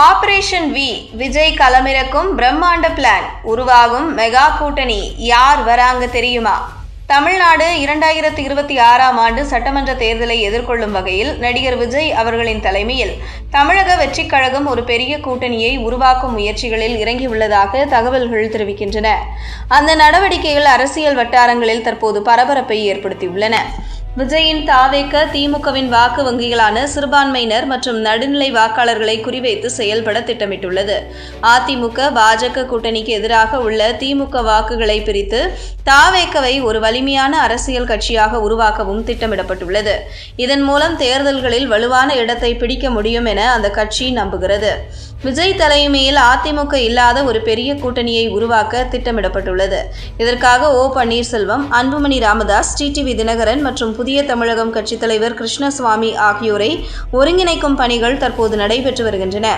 Operation we Vijay களமிறக்கும் பிரம்மாண்ட plan உருவாகும் mega கூட்டணி யார் வராங்க தெரியுமா? தமிழ்நாடு இரண்டாயிரத்தி இருபத்தி ஆறாம் ஆண்டு சட்டமன்ற தேர்தலை எதிர்கொள்ளும் வகையில் நடிகர் விஜய் அவர்களின் தலைமையில் தமிழக வெற்றிக் கழகம் ஒரு பெரிய கூட்டணியை உருவாக்கும் முயற்சிகளில் இறங்கியுள்ளதாக தகவல்கள் தெரிவிக்கின்றன. அந்த நடவடிக்கைகள் அரசியல் வட்டாரங்களில் தற்போது பரபரப்பை ஏற்படுத்தியுள்ளன. விஜயின் தாவேக்க திமுகவின் வாக்கு வங்கிகளான சிறுபான்மையினர் மற்றும் நடுநிலை வாக்காளர்களை குறிவைத்து செயல்பட திட்டமிட்டுள்ளது. அதிமுக பாஜக கூட்டணிக்கு எதிராக உள்ள திமுக வாக்குகளை பிரித்து தாவேக்கவை ஒரு வலிமையான அரசியல் கட்சியாக உருவாக்கவும் திட்டமிடப்பட்டுள்ளது. இதன் மூலம் தேர்தல்களில் வலுவான இடத்தை பிடிக்க முடியும் என அந்த கட்சி நம்புகிறது. விஜய் தலைமையில் அதிமுக இல்லாத ஒரு பெரிய கூட்டணியை உருவாக்க திட்டமிடப்பட்டுள்ளது. இதற்காக ஓ பன்னீர்செல்வம் அன்புமணி ராமதாஸ் டிடிவி தினகரன் மற்றும் புதிய தமிழகம் கட்சித் தலைவர் கிருஷ்ணசுவாமி ஆகியோரை ஒருங்கிணைக்கும் பணிகள் தற்போது நடைபெற்று வருகின்றன.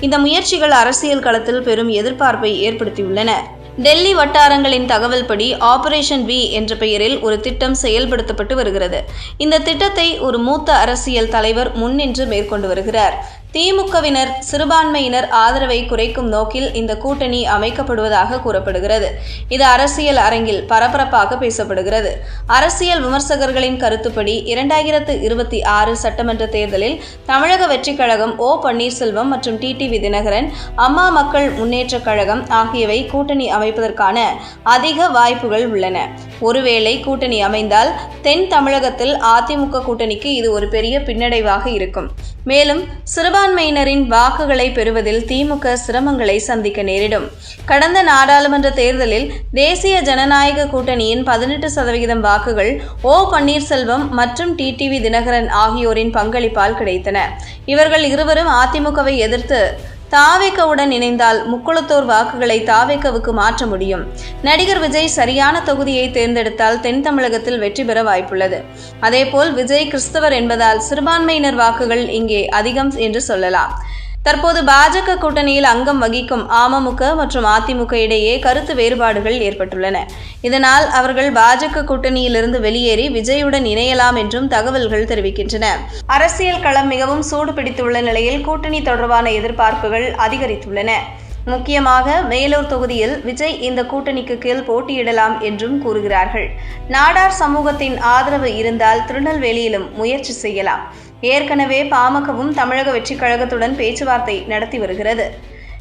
இந்த முயற்சிகள் அரசியல் களத்தில் பெரும் எதிர்பார்ப்பை ஏற்படுத்தியுள்ளன. டெல்லி வட்டாரங்களின் தகவல்படி ஆபரேஷன் வி என்ற பெயரில் ஒரு திட்டம் செயல்படுத்தப்பட்டு வருகிறது. இந்த திட்டத்தை ஒரு மூத்த அரசியல் தலைவர் முன்னின்று மேற்கொண்டு வருகிறார். திமுகவினர் சிறுபான்மையினர் ஆதரவை குறைக்கும் நோக்கில் இந்த கூட்டணி அமைக்கப்படுவதாக கூறப்படுகிறது. இது அரசியல் அரங்கில் பரபரப்பாக பேசப்படுகிறது. அரசியல் விமர்சகர்களின் கருத்துப்படி இரண்டாயிரத்து இருபத்தி ஆறு சட்டமன்ற தேர்தலில் தமிழக வெற்றிக் கழகம் ஓ பன்னீர்செல்வம் மற்றும் டிடிவி தினகரன் அம்மா மக்கள் முன்னேற்றக் கழகம் ஆகியவை கூட்டணி அமைப்பதற்கான அதிக வாய்ப்புகள் உள்ளன. ஒருவேளை கூட்டணி அமைந்தால் தென் தமிழகத்தில் அதிமுக கூட்டணிக்கு இது ஒரு பெரிய பின்னடைவாக இருக்கும். மேலும் சிறுபான்மையினரின் வாக்குகளை பெறுவதில் திமுக சிரமங்களை சந்திக்க நேரிடும். கடந்த நாடாளுமன்ற தேர்தலில் தேசிய ஜனநாயக கூட்டணியின் பதினெட்டு சதவிகிதம் வாக்குகள் ஓ பன்னீர்செல்வம் மற்றும் டிடிவி தினகரன் ஆகியோரின் பங்களிப்பால் கிடைத்தன. இவர்கள் இருவரும் அதிமுகவை எதிர்த்து தாவேக்கவுடன் இணைந்தால் முக்குளத்தோர் வாக்குகளை தாவேக்கவுக்கு மாற்ற முடியும். நடிகர் விஜய் சரியான தொகுதியை தேர்ந்தெடுத்தால் தென் தமிழகத்தில் வெற்றி பெற வாய்ப்புள்ளது. அதேபோல் விஜய் கிறிஸ்தவர் என்பதால் சிறுபான்மையினர் வாக்குகள் இங்கே அதிகம் என்று சொல்லலாம். தற்போது பாஜக கூட்டணியில் அங்கம் வகிக்கும் அமமுக மற்றும் அதிமுக இடையே கருத்து வேறுபாடுகள் ஏற்பட்டுள்ளன. இதனால் அவர்கள் பாஜக கூட்டணியிலிருந்து வெளியேறி விஜயுடன் இணையலாம் என்றும் தகவல்கள் தெரிவிக்கின்றன. அரசியல் களம் மிகவும் சூடு பிடித்துள்ள நிலையில் கூட்டணி தொடர்பான எதிர்பார்ப்புகள் அதிகரித்துள்ளன. முக்கியமாக மேலூர் தொகுதியில் விஜய் இந்த கூட்டணிக்கு கீழ் போட்டியிடலாம் என்றும் கூறுகிறார்கள். நாடார் சமூகத்தின் ஆதரவு இருந்தால் திருநெல்வேலியிலும் முயற்சி செய்யலாம். ஏற்கனவே பாமகவும் தமிழக வெற்றிக் கழகத்துடன் பேச்சுவார்த்தை நடத்தி வருகிறது.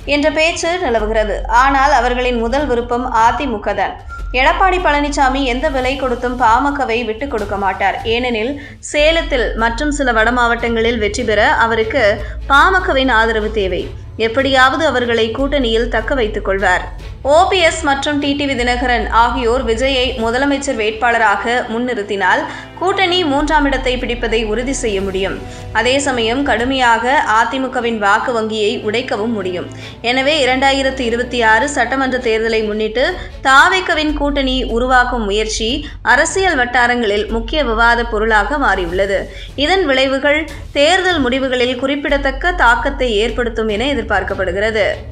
என்ற பேச்சு நிலவுகிறது. ஆனால் அவர்களின் முதல் விருப்பம் அதிமுக தான். எடப்பாடி பழனிசாமி எந்த விலை கொடுத்தும் பாமகவை விட்டுக் கொடுக்க மாட்டார். ஏனெனில் சேலத்தில் மற்றும் சில வட மாவட்டங்களில் வெற்றி பெற அவருக்கு பாமகவின் ஆதரவு தேவை. எப்படியாவது அவர்களை கூட்டணியில் தக்க வைத்துக் கொள்வார். ஓபிஎஸ் மற்றும் டிடிவி தினகரன் ஆகியோர் விஜயை முதலமைச்சர் வேட்பாளராக முன்னிறுத்தினால் கூட்டணி மூன்றாம் இடத்தை பிடிப்பதை உறுதி செய்ய முடியும். அதே சமயம் கடுமையாக அதிமுகவின் வாக்கு வங்கியை உடைக்கவும் முடியும். எனவே இரண்டாயிரத்தி இருபத்தி ஆறு சட்டமன்ற தேர்தலை முன்னிட்டு தாவேக்கவின் கூட்டணி உருவாக்கும் முயற்சி அரசியல் வட்டாரங்களில் முக்கிய விவாத பொருளாக மாறியுள்ளது. இதன் விளைவுகள் தேர்தல் முடிவுகளில் குறிப்பிடத்தக்க தாக்கத்தை ஏற்படுத்தும் என எதிர்பார்க்கப்படுகிறது.